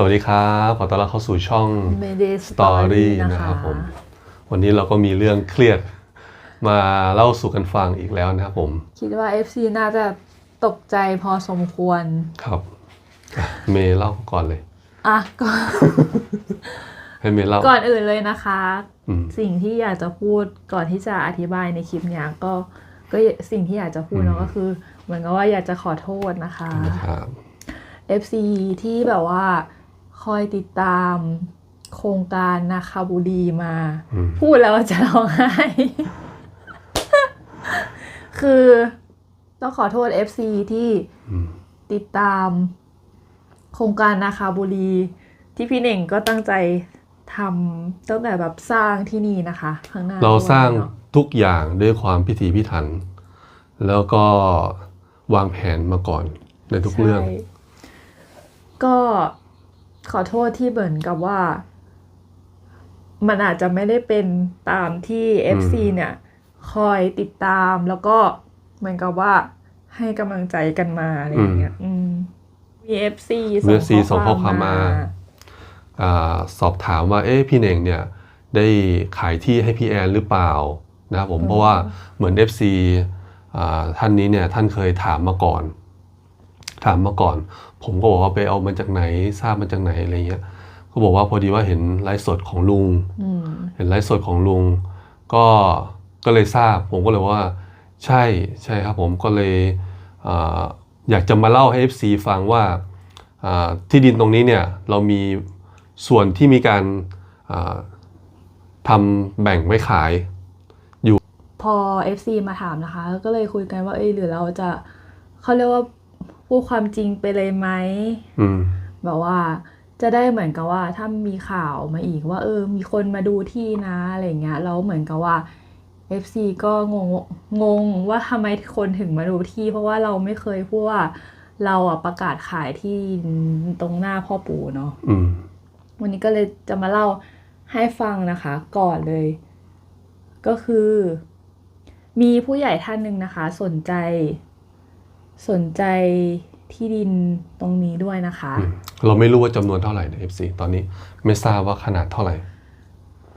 สวัสดีครับ ขอต้อนรับเข้าสู่ช่อง Mayday Story Story นะครับผม วันนี้เราก็มีเรื่องเครียดมาเล่าสู่กันฟังอีกแล้วนะครับผม คิดว่า FC น่าจะตกใจพอสมควร ครับอะเมย์เล่าก่อนเลย อะก่อนให้เมย์เล่าก่อนอื่นเลยนะคะ อืม สิ่งที่อยากจะพูดก่อนที่จะอธิบายในคลิปเนี้ยก็ก็สิ่งที่อยากจะพูดเนาะอืม ก็คือ เหมือนกับว่าอยากจะขอโทษนะคะ นะครับ FC ที่แบบว่า คอยติดตามโครงการนาคาบุรีมาอืมพูดแล้วจะร้องไห้ คือต้องขอโทษ FC ที่อืมติดตามโครงการนาคาบุรี ที่พี่เน่งก็ตั้งใจทำตั้งแต่แบบสร้างที่นี่นะคะ ข้างหน้า เราสร้างด้วยเนอะทุกอย่างด้วยความพิถีพิถัน แล้วก็วางแผนมาก่อนในทุกเรื่องใช่ก็ ขอโทษที่เหมือนกับว่า มันอาจจะไม่ได้เป็นตามที่ FC เนี่ย คอยติดตามแล้วก็เหมือนกับว่าให้กำลังใจกันมาอะไรอย่างเงี้ยอืมมี FC มี FC ส่งข้อความมาอาสอบถามว่า เอ๊ะพี่เน่งเนี่ย ได้ขายที่ให้พี่แอนหรือเปล่านะครับผมเพราะว่าเหมือน FC อ่าท่านนี้เนี่ยท่านเคยถามมาก่อน ถามมาก่อน ผมก็บอกว่าไปเอามาจากไหนทราบมาจากไหนอะไรเงี้ยก็บอกว่าพอดีว่าเห็นไลฟ์สดของลุงอืมเห็นไลฟ์สดของลุง ก็ก็เลยทราบ ผมก็เลยว่า ใช่ใช่ครับผมก็เลยอ่าอยากจะมาเล่าให้ FC ฟังว่าอ่าที่ดินตรงนี้เนี่ยเรามีส่วนที่มีการอ่าทำแบ่งไว้ขายพอ FC มาถามนะคะ ก็เลยคุยกันว่าเอ้ยหรือเราจะเขาเรียกว่า พูดความจริงไปเลยไหมอืมแบบว่าจะได้เหมือนกับว่าถ้ามีข่าวมาอีกว่า เออ มีคนมาดูที่นะอะไรเงี้ยแล้วเหมือนกับว่า FC ก็งงงงว่าทำไมคนถึงมาดูที่ เพราะว่าเราไม่เคยพูดว่าเราอะประกาศขายที่ตรงหน้าพ่อปู่เนาะอืมวันนี้ก็เลยจะมาเล่าให้ฟังนะคะ ก่อนเลย ก็คือ มีผู้ใหญ่ท่านหนึ่งนะคะ สนใจ สนใจที่ดินตรงนี้ด้วยนะคะอืมเราไม่รู้ว่าจำนวนเท่าไหร่ใน FC ตอนนี้ไม่ทราบว่าขนาดเท่าไหร่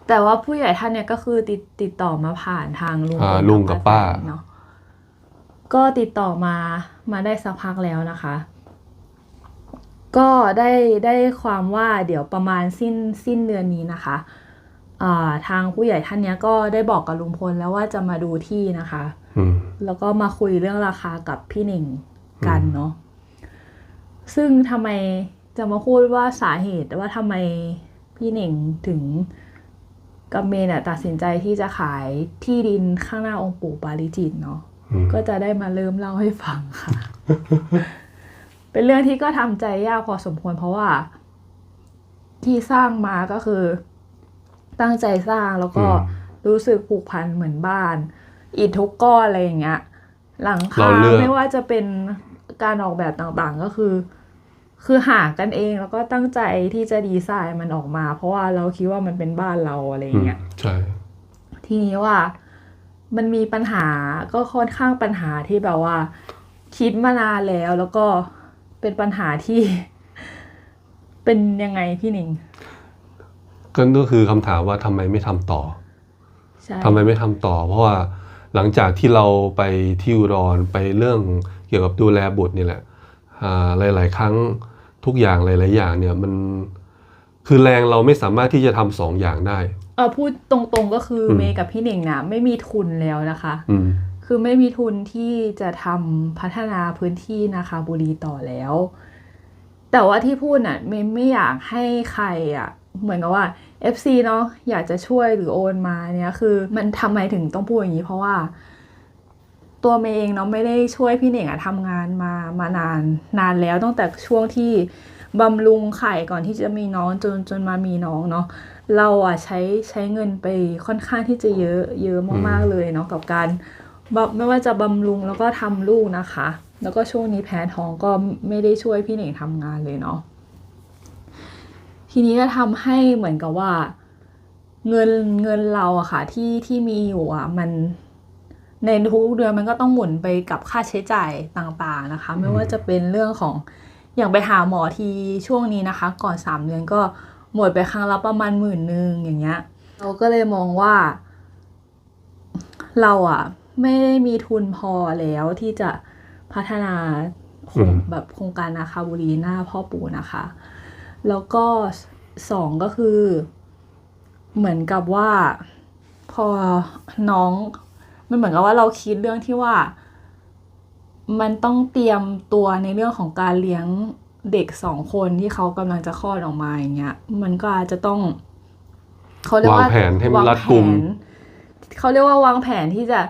แต่ว่าผู้ใหญ่ท่านเนี่ยก็คือติดติดต่อมาผ่านทางลุงอ่าพลุงกับป้าแสนเนาะก็ติดต่อมามาได้สักพักแล้วนะคะ ก็ได้ได้ความว่าเดี๋ยวประมาณสิ้นสิ้นเดือนนี้นะคะอ่า ทางผู้ใหญ่ท่านเนี้ยก็ได้บอกกับลุงพลแล้วว่าจะมาดูที่นะคะอืมแล้วก็มาคุยเรื่องราคากับพี่หนิงกันเนาะซึ่งทำไมจะมาพูดว่าสาเหตุว่าทำไมพี่หนิงถึงกับเมย์เนี่ยตัดสินใจที่จะขายที่ดินข้างหน้าองค์ปู่ปาริจิตเนาะอืมก็จะได้มาเริ่มเล่าให้ฟังค่ะ เป็นเรื่องที่ก็ทำใจยากพอสมควรเพราะว่า ที่สร้างมาก็คือ ตั้งใจสร้างแล้วก็อืมรู้สึกผูกพันเหมือนบ้าน อิฐทุกก้อนอะไรอย่างเงี้ย หลังคาเราเลือกไม่ว่าจะเป็นการออกแบบต่างๆก็คือ คือหากันเองแล้วก็ตั้งใจที่จะดีไซน์มันออกมา เพราะว่าเราคิดว่ามันเป็นบ้านเราอะไรออืย่างมเงี้ยใช่ทีนี้ว่ามันมีปัญหาก็ค่อนข้างปัญหาที่แบบว่า คิดมานานแล้วแล้วก็เป็นปัญหาที่ เป็นยังไงพี่หนิง ก็ก็คือคำถามว่าทำไมไม่ทำต่อใช่ทำไมไม่ทำต่อ เพราะว่าหลังจากที่เราไปที่อุดรไปเรื่องเกี่ยวกับดูแลบุตรนี่แหละอ่าหลาย ๆ ครั้งทุกอย่างหลาย ๆ อย่างเนี่ยมันคือแรงเราไม่สามารถที่จะทำสองอย่างได้เออพูดตรงๆก็คืออมเมย์กับพี่หนิงนะไม่มีทุนแล้วนะคะอืมคือไม่มีทุนที่จะทำพัฒนาพื้นที่นาคาบุรีต่อแล้ว แต่ว่าที่พูดน่ะเมย์ไม่อยากให้ใครอะ เหมือนกับว่า FC เนาะอยากจะช่วยหรือโอนมาเนี่ยคือ มันทำไมถึงต้องพูดอย่างนี้ เพราะว่า ตัวเมย์เองเนาะไม่ได้ช่วยพี่เหน่งอะทำงานมามานานนานแล้วตั้งแต่ช่วงที่บำรุงไข่ก่อนที่จะมีน้องจนจนมามีน้องเนาะเราอะใช้ใช้เงินไปค่อนข้างที่จะเยอะเยอะมากๆเลยเนาะกับการบำไม่ว่าจะบำรุงแล้วก็ทำลูกนะคะ แล้วก็ช่วงนี้แพ้ท้องก็ไม่ได้ช่วยพี่เหน่งทำงานเลยเนาะ ทีนี้ก็ทำให้เหมือนกับว่า เงินเงินเราอะค่ะที่ที่มีอยู่อะมันในทุกเดือนมันก็ต้องหมุนไปกับค่าใช้จ่ายต่างๆนะคะ ไม่ว่าจะเป็นเรื่องของอย่างไปหาหมอทีช่วงนี้นะคะ ก่อนสามเดือนก็หมดไปครั้งละประมาณหมื่นหนึ่งอย่างเงี้ย เราก็เลยมองว่า เราอะไม่ได้มีทุนพอแล้วที่จะพัฒนาโครงอืมแบบโครงการนาคาบุรีหน้าพ่อปู่นะคะ แล้วก็สองก็คือ เหมือนกับว่าพอน้องมันเหมือนกับว่าเราคิดเรื่องที่ว่า มันต้องเตรียมตัวในเรื่องของการเลี้ยงเด็กสองคนที่เขากำลังจะคลอดออกมาอย่างเงี้ย มันก็อาจจะต้องเขาเรียกว่าวางแผนให้มันรัดกุมวางแผนเขาเรียกว่าวางแผนที่จะ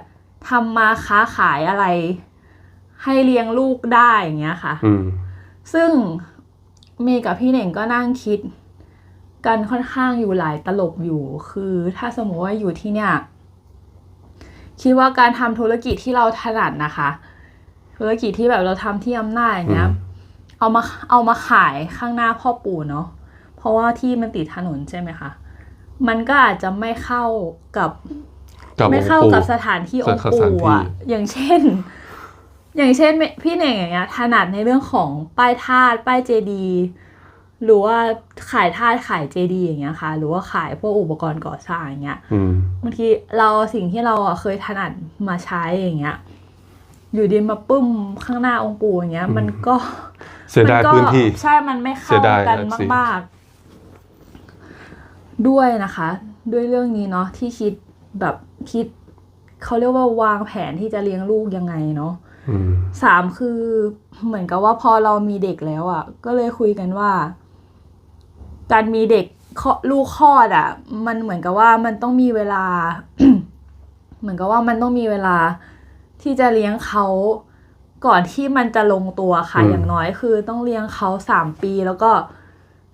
ทำมาค้าขายอะไร ให้เลี้ยงลูกได้อย่างเงี้ยค่ะอืมซึ่ง เมย์กับพี่เหน่งก็นั่งคิด กันค่อนข้างอยู่หลายตลบอยู่ คือถ้าสมมติว่าอยู่ที่เนี่ยคิดว่าการทำธุรกิจที่เราถนัดนะคะ ธุรกิจที่แบบเราทำที่อำนาจอย่างเงี้ยอืมเอามาเอามาขายข้างหน้าพ่อปู่เนาะเพราะว่าที่มันติดถนนใช่ไหมคะมันก็อาจจะไม่เข้ากับกับไม่องค์เข้าปู่กับสถานที่องค์สถานปู่ที่อะอย่างเช่น อย่างเช่นพี่เน่งอย่างเงี้ยถนัดในเรื่องของป้ายธาตุป้ายเจดีย์หรือว่าขายธาตุขายเจดีย์อย่างเงี้ยค่ะ หรือว่าขายพวกอุปกรณ์ก่อสร้างอย่างเงี้ยอืมบางทีเราสิ่งที่เราอะเคยถนัดมาใช้อย่างเงี้ย อยู่ดีมาปึ้มข้างหน้าองค์ปู่อย่างเงี้ย มันก็เสียดายมัก็พื้นที่ใช่มันไม่เสีเข้ายดายกัน FC มากๆ ด้วยนะคะ ด้วยเรื่องนี้เนาะที่คิดแบบคิดเขาเรียกว่าวางแผนที่จะเลี้ยงลูกยังไงเนาะอืม สามคือเหมือนกับว่าพอเรามีเด็กแล้วอะ่ะ ก็เลยคุยกันว่า การมีเด็กคลอลูกคลอดอะ่ะ มันเหมือนกับว่ามันต้องมีเวลา เหมือนกับว่ามันต้องมีเวลาที่จะเลี้ยงเขาก่อนที่มันจะลงตัวค่ะอืมอย่างน้อยคือต้องเลี้ยงเขาสามปีแล้วก็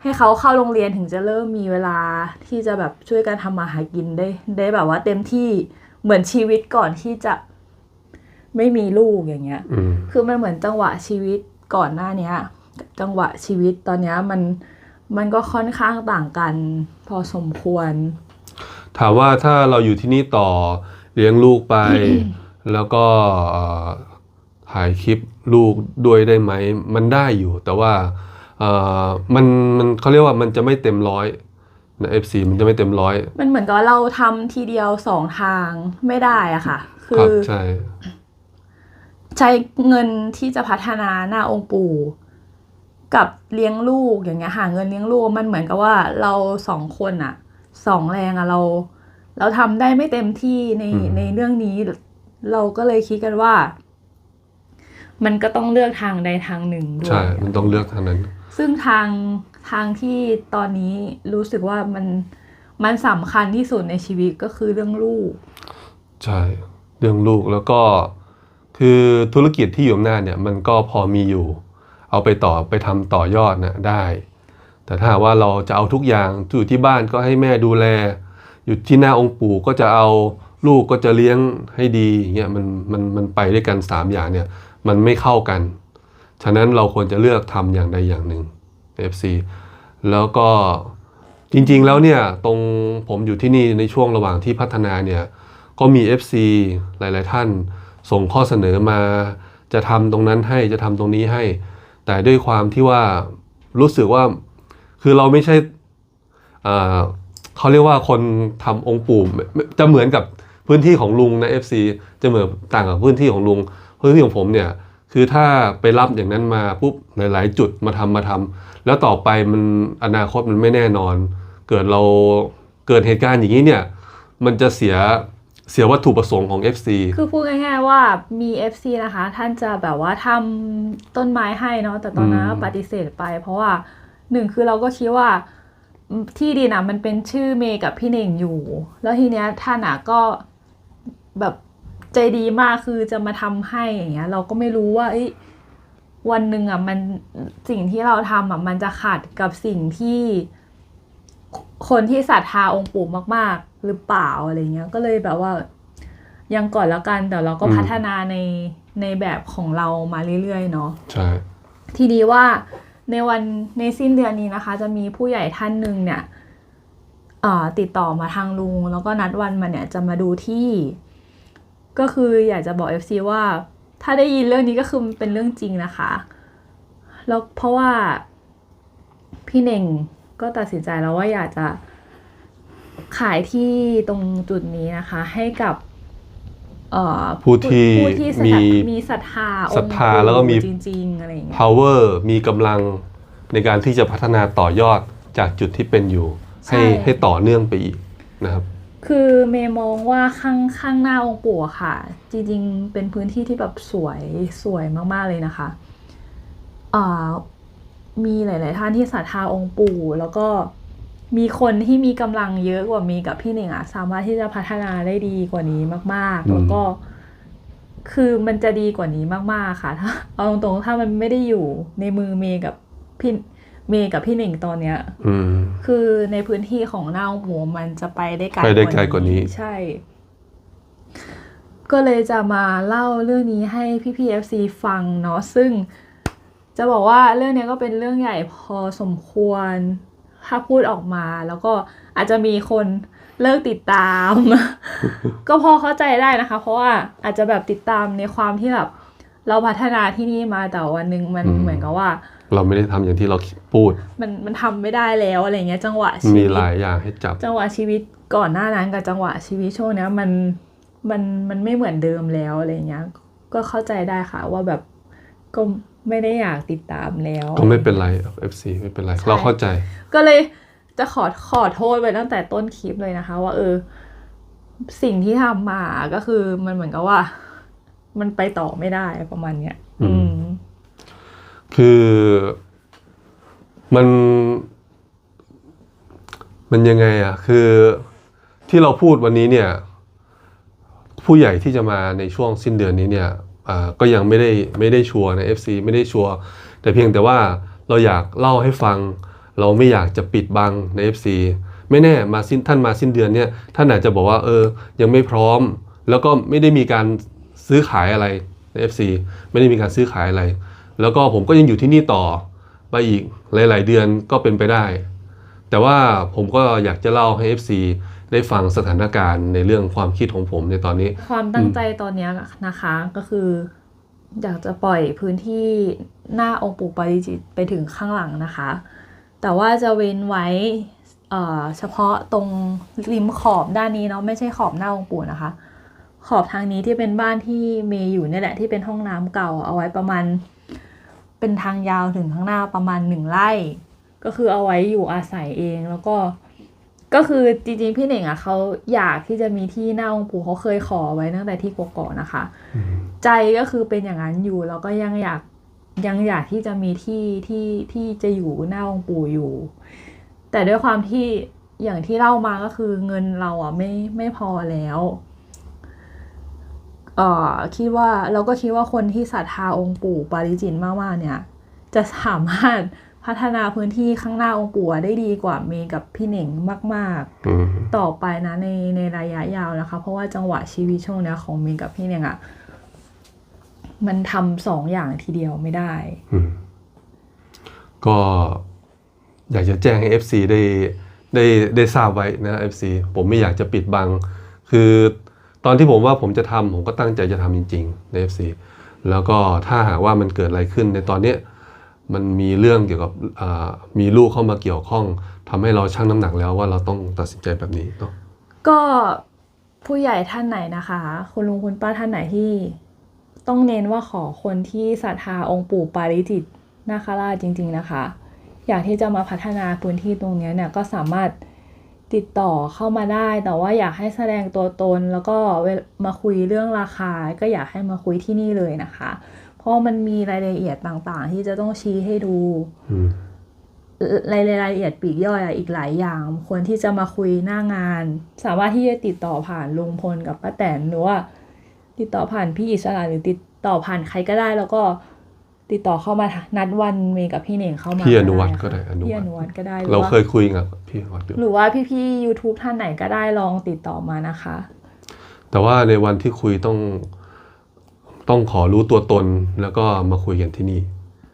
ให้เขาเข้าโรงเรียนถึงจะเริ่มมีเวลาที่จะแบบช่วยกันทำมาหากินได้ ได้แบบว่าเต็มที่เหมือนชีวิตก่อนที่จะ ไม่มีลูกอย่างเงี้ยอืมคือมันเหมือนจังหวะชีวิตก่อนหน้าเนี้ยกับจังหวะชีวิตตอนเนี้ยมันมันก็ค่อนข้างต่างกัน พอสมควร ถามว่าถ้าเราอยู่ที่นี่ต่อเลี้ยงลูกไป แล้วก็เอ่อถ่ายคลิปลูกด้วยได้ไหม มันได้อยู่ แต่ว่าเอ่อมันมันเขาเรียกว่ามันจะไม่เต็มร้อยนะ FC มันจะไม่เต็มร้อย มันเหมือนกับว่าเราทำทีเดียวสองทางไม่ได้อะค่ะ คืครับอใช่ ใช้เงินที่จะพัฒนาหน้าองค์ปู่ กับเลี้ยงลูกอย่างเงี้ยหาเงินเลี้ยงลูกมันเหมือนกับว่าเราสองคนอะสองแรงอะเรา เราทำได้ไม่เต็มที่ในอืมในเรื่องนี้ เราก็เลยคิดกันว่า มันก็ต้องเลือกทางใดทางหนึ่งด้วใช่ยมันต้องเลือกทางนั้น ซึ่งทางทางที่ตอนนี้รู้สึกว่ามันมันสำคัญที่สุดในชีวิตก็คือเรื่องลูก ใช่ เรื่องลูกแล้วก็ คือธุรกิจที่อยู่อำนาจเนี่ยมันก็พอมีอยู่ เอาไปต่อไปทำต่อยอดนะได้ แต่ถ้าว่าเราจะเอาทุกอย่างอยู่ที่บ้านก็ให้แม่ดูแล อยู่ที่หน้าองค์ปู่ก็จะเอาลูกก็จะเลี้ยงให้ดีเงี้ยมันมันมันไปด้วยกันสามอย่างเนี่ยมันไม่เข้ากัน ฉะนั้นเราควรจะเลือกทำอย่างใดอย่างหนึ่ง FC แล้วก็จริงๆแล้วเนี่ยตรงผมอยู่ที่นี่ในช่วงระหว่างที่พัฒนาเนี่ยก็มี FC หลาย ๆ ท่าน ส่งข้อเสนอมา จะทำตรงนั้นให้จะทำตรงนี้ให้ แต่ด้วยความที่ว่ารู้สึกว่าคือเราไม่ใช่เขาเรียกว่าคนทำองค์ปู่ไม่ไม่จะเหมือนกับพื้นที่ของลุงนะ FC จะเหมือนต่างกับพื้นที่ของลุงพื้นที่ของผมเนี่ยคือถ้าไปรับอย่างนั้นมาปุ๊บหลาย ๆ จุดมาทำมาทำแล้วต่อไปมันอนาคตมันไม่แน่นอน เกิดเราเกิดเหตุการณ์อย่างนี้เนี่ยมันจะเสีย เสียวัตถุประสงค์ของ FC คือพูดง่ายๆว่ามี FC นะคะ ท่านจะแบบว่าทำต้นไม้ให้เนาะแต่ตอนนั้นอืม ปฏิเสธไป เพราะว่าหนึ่งคือเราก็คิดว่าอืมที่ดินอะมันเป็นชื่อเมย์กับพี่เน่งอยู่ แล้วทีเนี้ยท่านอะก็แบบใจดีมากคือจะมาทำให้อย่างเงี้ย เราก็ไม่รู้ว่าเอ้ยวันหนึ่งอะมันสิ่งที่เราทำอะมันจะขัดกับสิ่งที่ คนที่ศรัทธาองค์ปู่มาก หรือเปล่าอะไรเงี้ย ก็เลยแบบว่า ยังก่อนแล้วกันแต่เราก็อืมพัฒนาในในแบบของเรามาเรื่อยๆเนาะใช่ทีนี้ว่าในวันในสิ้นเดือนนี้นะคะ จะมีผู้ใหญ่ท่านหนึ่งเนี่ยเอ่อติดต่อมาทางลุง แล้วก็นัดวันมาเนี่ยจะมาดูที่ ก็คืออยากจะบอก FC ว่า ถ้าได้ยินเรื่องนี้ก็คือมันเป็นเรื่องจริงนะคะ แล้วเพราะว่าพี่เน่งก็ตัดสินใจแล้วว่าอยากจะ ขายที่ตรงจุดนี้นะคะ ให้กับเอ่อผู้ที่ผู้ที่ศรัทมีธามีศรัทธาองค์ศรัทธาแล้วก็มีจริงๆอะไรอย่างเงี้ย power มีกำลังในการที่จะพัฒนาต่อยอดจากจุดที่เป็นอยู่ใช่ให้ให้ต่อเนื่องไปอีกนะครับ คือเมย์มองว่าข้างข้างหน้าองค์ปู่อะค่ะ จริงๆ เป็นพื้นที่ที่แบบสวยสวยมากๆเลยนะคะอ่ามีหลาย ๆ ท่านที่ศรัทธาองค์ปู่แล้วก็ มีคนที่มีกำลังเยอะกว่าเมย์กับพี่หนึ่งอะสามารถที่จะพัฒนาได้ดีกว่านี้มากอืมๆแล้วก็ คือมันจะดีกว่านี้มาก ๆ ค่ะ ถ้าเอาตรงๆถ้ามันไม่ได้อยู่ในมือเมย์กับพี่เมย์กับพี่หนึ่งตอนเนี้ยอืมคือในพื้นที่ของหน้าองค์ปู่มันจะไปได้ไกลไปได้ไกลกว่านี้ ใช่ ก็เลยจะมาเล่าเรื่องนี้ให้พี่พีเอฟซีฟังเนาะซึ่ง จะบอกว่าเรื่องเนี้ยก็เป็นเรื่องใหญ่พอสมควร ถ้าพูดออกมาแล้วก็อาจจะมีคนเลิกติดตาม ก็พอเข้าใจได้นะคะ เพราะว่าอาจจะแบบติดตามในความที่แบบเราพัฒนาที่นี่มาแต่วันหนึ่งมันอืมเหมือนกับว่า เราไม่ได้ทำอย่างที่เราพูด มันมันทำไม่ได้แล้วอะไรเงี้ยจังหวะชีมีวิตหลายอย่างให้จับ จังหวะชีวิตก่อนหน้านั้นกับจังหวะชีวิตช่วงเนี้ยมันมันมันไม่เหมือนเดิมแล้วอะไรเงี้ย ก็เข้าใจได้ค่ะว่าแบบก็ ไม่ได้อยากติดตามแล้ว ก็ไม่เป็นไร FC ไม่เป็นไรใช่เราเข้าใจ ก็เลยจะขอขอโทษไปตั้งแต่ต้นคลิปเลยนะคะ ว่าเออ สิ่งที่ทำมาก็คือมันเหมือนกับว่า มันไปต่อไม่ได้ประมาณเนี้ยอือืมมคือมัน มันยังไงอะ คือที่เราพูดวันนี้เนี่ย ผู้ใหญ่ที่จะมาในช่วงสิ้นเดือนนี้เนี่ยอ่า ก็ยังไม่ได้ไม่ได้ชัวร์ใน FC ไม่ได้ชัวร์แต่เพียงแต่ว่าเราอยากเล่าให้ฟัง เราไม่อยากจะปิดบังใน FC ไม่แน่มาสิ้นท่านมาสิ้นเดือนเนี่ยท่านอาจจะบอกว่าเออยังไม่พร้อม แล้วก็ไม่ได้มีการซื้อขายอะไรใน FC ไม่ได้มีการซื้อขายอะไร แล้วก็ผมก็ยังอยู่ที่นี่ต่อไปอีกหลาย ๆ เดือนก็เป็นไปได้ แต่ว่าผมก็อยากจะเล่าให้ FC ได้ฟังสถานการณ์ในเรื่องความคิดของผมในตอนนี้ ความตั้งใจตอนนี้นะคะก็คือ อยากจะปล่อยพื้นที่หน้าองค์ปู่ปาริจิตไปถึงข้างหลังนะคะ แต่ว่าจะเว้นไว้เฉพาะตรงริมขอบด้านนี้เนาะไม่ใช่ขอบหน้าองค์ปู่นะคะ ขอบทางนี้ที่เป็นบ้านที่เมย์อยู่เนี่ยแหละที่เป็นห้องน้ำเก่าเอาไว้ประมาณ เป็นทางยาวถึงข้างหน้าประมาณหนึ่งไร่ ก็คือเอาไว้อยู่อาศัยเองแล้วก็ ก็คือจริงๆพี่เหน่งอะเขาอยากที่จะมีที่หน้าองค์ปู่เขาเคยขอไว้ตั้งแต่ที่กกอกนะคะ ใจก็คือเป็นอย่างนั้นอยู่แล้วก็ยังอยากยังอยากที่จะมีที่ที่ที่จะอยู่หน้าองค์ปู่อยู่ แต่ด้วยความที่อย่างที่เล่ามาก็คือเงินเราอะไม่ไม่พอแล้วเอ่อคิดว่าเราก็คิดว่าคนที่ศรัทธาองค์ปู่ปาริจิตมากๆเนี่ย จะสามารถ พัฒนาพื้นที่ข้างหน้าองค์ปู่ได้ดีกว่าเมย์กับพี่เหน่งมากๆอืมต่อไปนะในในระยะยาวนะคะ เพราะว่าจังหวะชีวิตช่วงเนี้ยของมินกับพี่เนี่ยอะมันทำสองอย่างทีเดียวไม่ได้อืมก็อยากจะแจ้งให้ FC ได้ได้ได้ทราบไว้นะ FC ผมไม่อยากจะปิดบัง คือตอนที่ผมว่าผมจะทำผมก็ตั้งใจจะทำจริง ๆ ใน FC แล้วก็ถ้าหากว่ามันเกิดอะไรขึ้นในตอนเนี้ย มันมีเรื่องเกี่ยวกับมีลูกเข้ามาเกี่ยวข้องทำให้เราชั่งน้ำหนักแล้วว่าเราต้องตัดสินใจแบบนี้เนาะก็ผู้ใหญ่ท่านไหนนะคะ คุณลุงคุณป้าท่านไหนที่ ต้องเน้นว่าขอคนที่ศรัทธาองค์ปู่ปาริจิตนาคาราชจริง ๆนะคะ อยากที่จะมาพัฒนาพื้นที่ตรงนี้เนี่ยก็สามารถติดต่อเข้ามาได้ แต่ว่าอยากให้แสดงตัวตนแล้วก็มาคุยเรื่องราคา ก็อยากให้มาคุยที่นี่เลยนะคะ ราะมันมีรายละเอียดต่างๆ ที่จะต้องชี้ให้ดูอืมรายรายละเอียดปลีกย่อยอะอีกหลายอย่างควรที่จะมาคุยหน้างาน สามารถที่จะติดต่อผ่านลุงพลกับป้าแตนหรือว่าติดต่อผ่านพี่อิสระหรือติดต่อผ่านใครก็ได้ แล้วก็ติดต่อเข้ามานัดวันเมย์กับพี่เหน่งเข้ามาพี่อนุวัฒน์ค่ะก็ได้อนุวัฒน์พี่อนุวัฒน์ก็ได้หรือเราว่าเคยคุยกับพี่วัดอยู่หรือว่าพี่ๆ YouTube ท่านไหนก็ได้ลองติดต่อมานะคะ แต่ว่าในวันที่คุยต้อง ต้องขอรู้ตัวตนแล้วก็มาคุยกันที่นี่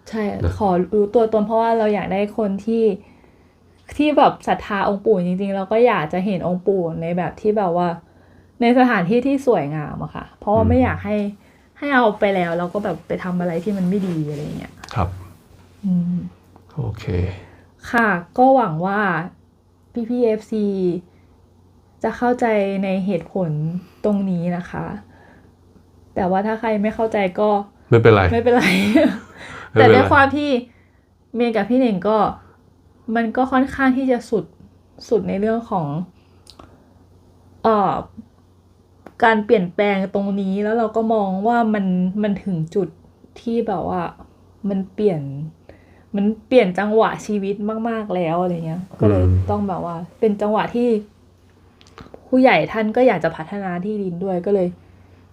ใช่ ขอรู้ตัวตนเพราะว่าเราอยากได้คนที่ที่แบบศรัทธาองค์ปู่จริงๆ เราก็อยากจะเห็นองค์ปู่ในแบบที่แบบว่า ในสถานที่ที่สวยงามอะค่ะ เพราะว่าอืมไม่อยากให้ให้เอาไปแล้วแล้วก็แบบไปทำอะไรที่มันไม่ดีอะไรเงี้ยครับอืมโอเค ค่ะ ก็หวังว่า PPFC จะเข้าใจในเหตุผลตรงนี้นะคะ แต่ว่าถ้าใครไม่เข้าใจก็ ไม่เป็นไร ไม่เป็นไรไม่แต่เป็นไรด้วยความที่เมย์กับพี่เน่งก็ มันก็ค่อนข้างที่จะสุดสุดในเรื่องของเอ่อการเปลี่ยนแปลงตรงนี้แล้วเราก็มองว่ามันมันถึงจุดที่แบบว่า มันเปลี่ยน มันเปลี่ยนจังหวะชีวิตมาก ๆแล้วอะไรเงี้ย ก็เลยอืมต้องแบบว่า เป็นจังหวะที่ ผู้ใหญ่ท่านก็อยากจะพัฒนาที่ดินด้วยก็เลย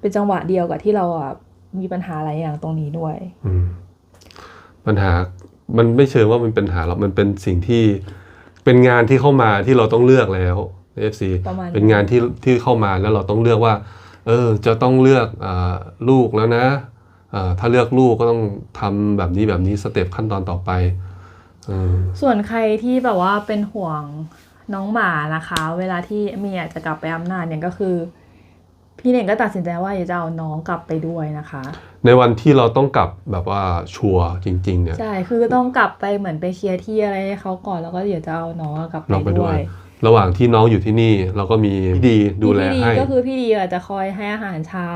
เป็นจังหวะเดียวกับที่เราอะมีปัญหาหลายอย่างตรงนี้ด้วยอืมปัญหามันไม่เชิงว่ามันเป็นปัญหาหรอกมันเป็นสิ่งที่เป็นงานที่เข้ามาที่เราต้องเลือกแล้ว FC ประมาณนั้นเป็นงานที่ที่เข้ามาแล้วเราต้องเลือกว่า เออ จะต้องเลือกอาลูกแล้วนะอ่าถ้าเลือกลูกก็ต้องทำแบบนี้แบบนี้สเต็ปขั้นตอนต่อไปอืมส่วนใครที่แบบว่าเป็นห่วงน้องหมานะคะ เวลาที่เมียจะกลับไปอำนาจเนี่ยก็คือ พี่เน่งก็ตัดสินใจว่าอยากจะเอาน้องกลับไปด้วยนะคะ ในวันที่เราต้องกลับแบบว่าชัวร์จริง ๆ เนี่ยใช่คือต้องกลับไปเหมือนไปเคลียร์ที่อะไรให้เขาก่อนแล้วก็เดี๋ยวจะเอาน้องกลับเราไปไปด้ด้ววยยระหว่างที่น้องอยู่ที่นี่เราก็มีพี่ดีดูแลพี่ดีให้ก็คือพี่ดีอะจะคอยให้อาหารเช้า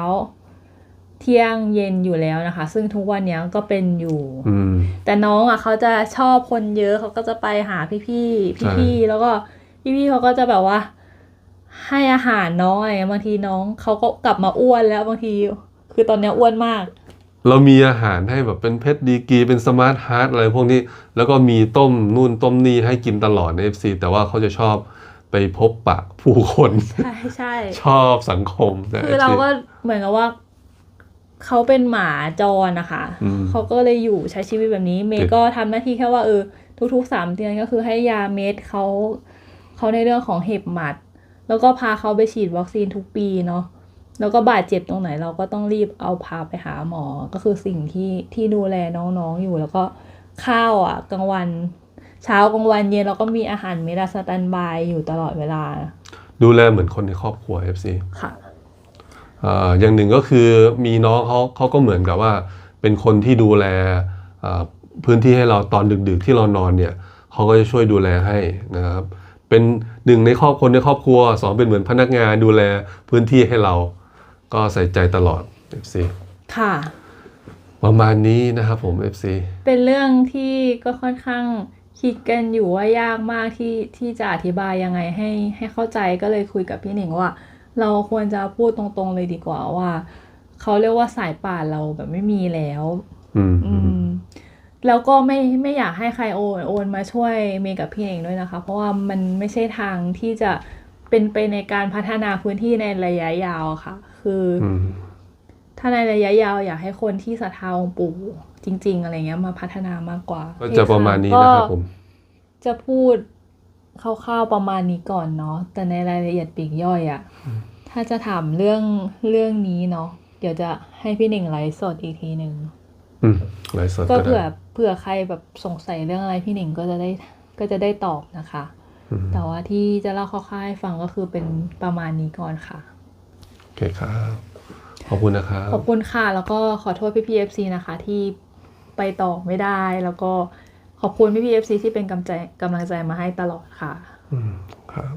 เที่ยงเย็นอยู่แล้วนะคะ ซึ่งทุกวันเนี้ยก็เป็นอยู่อืมแต่น้องอะเขาจะชอบคนเยอะเขาก็จะไปหาพี่ๆใช่พี่ๆแล้วก็พี่ๆเขาก็จะแบบว่า ให้อาหารน้องอะไรเงี้ยบางทีน้องเขาก็กลับมาอ้วนแล้วบางที คือตอนเนี้ยอ้วนมาก เรามีอาหารให้แบบเป็นเพชรดีกรีเป็นสมาร์ทฮาร์ดอะไรพวกนี้ แล้วก็มีต้มนู่นต้มนี่ให้กินตลอดใน FC แต่ว่าเขาจะชอบไปพบปะผู้คนใช่ใช่ชอบสังคมในคือ FC เราก็เหมือนกับว่าเขาเป็นหมาจรนะคะอืมเขาก็เลยอยู่ใช้ชีวิตแบบนี้ เมติย์ดก็ทำหน้าที่แค่ว่าเออทุกๆสามเดือนก็คือให้ยาเม็ดเขาเขาในเรื่องของเห็บหมัด แล้วก็พาเขาไปฉีดวัคซีนทุกปีเนาะแล้วก็บาดเจ็บตรงไหนเราก็ต้องรีบเอาพาไปหาหมอ ก็คือสิ่งที่ที่ดูแลน้องๆอยู่แล้วก็ข้าวอะกลางวันเช้ากลางวันเย็นเราก็มีอาหารเมดาสแตนบายอยู่ตลอดเวลา ดูแลเหมือนคนในครอบครัว FC ค่ะเอ่ออย่างหนึ่งก็คือมีน้องเขาเขาก็เหมือนกับว่า เป็นคนที่ดูแลเอ่อพื้นที่ให้เราตอนดึกๆที่เรานอนเนี่ยเขาก็จะช่วยดูแลให้นะครับ เป็นหนึ่งในครอบคนในครอบครัวสองเป็นเหมือนพนักงานดูแลพื้นที่ให้เรา ก็ใส่ใจตลอด FC ค่ะ ประมาณนี้นะครับผม FC เป็นเรื่องที่ก็ค่อนข้างคิดกันอยู่ว่ายากมากที่ที่จะอธิบายยังไงให้ให้เข้าใจก็เลยคุยกับพี่หนิงว่า เราควรจะพูดตรงๆเลยดีกว่าว่า เขาเรียกว่าสายป่านเราแบบไม่มีแล้ว อืมอืม แล้วก็ไม่ไม่อยากให้ใครโอนโอนมาช่วยเมย์กับพี่เองด้วยนะคะ เพราะว่ามันไม่ใช่ทางที่จะเป็นไปในการพัฒนาพื้นที่ในระยะยาวอะค่ะ คือออืมถ้าในระยะยาวอยากให้คนที่ศรัทธาองค์ปู่จริง ๆ อะไรเงี้ยมาพัฒนามากกว่าก็จะประมาณนี้นะครับผมจะพูดคร่าวๆประมาณนี้ก่อนเนาะแต่ในรายละเอียดปลีกย่อยอะถ้าจะถามเรื่องเรื่องนี้เนาะเดี๋ยวจะให้พี่หนึ่งไลฟ์สดอีกทีหนึ่งอืม ไลฟ์สดก็ก็เผื่อได้เผื่อใครแบบสงสัยเรื่องอะไรพี่หนิงก็จะได้ก็จะได้ตอบนะคะอืมแต่ว่าที่จะเล่าคร่าวๆให้ฟังก็คือเป็นประมาณนี้ก่อนค่ะ โอเคครับ ขอบคุณนะครับ ขอบคุณค่ะ แล้วก็ขอโทษพี่พีเอฟซีนะคะ ที่ไปต่อไม่ได้ แล้วก็ขอบคุณพี่พีเอฟซีที่เป็นกำลังใจกำลังใจมาให้ตลอดค่ะ อืม ครับ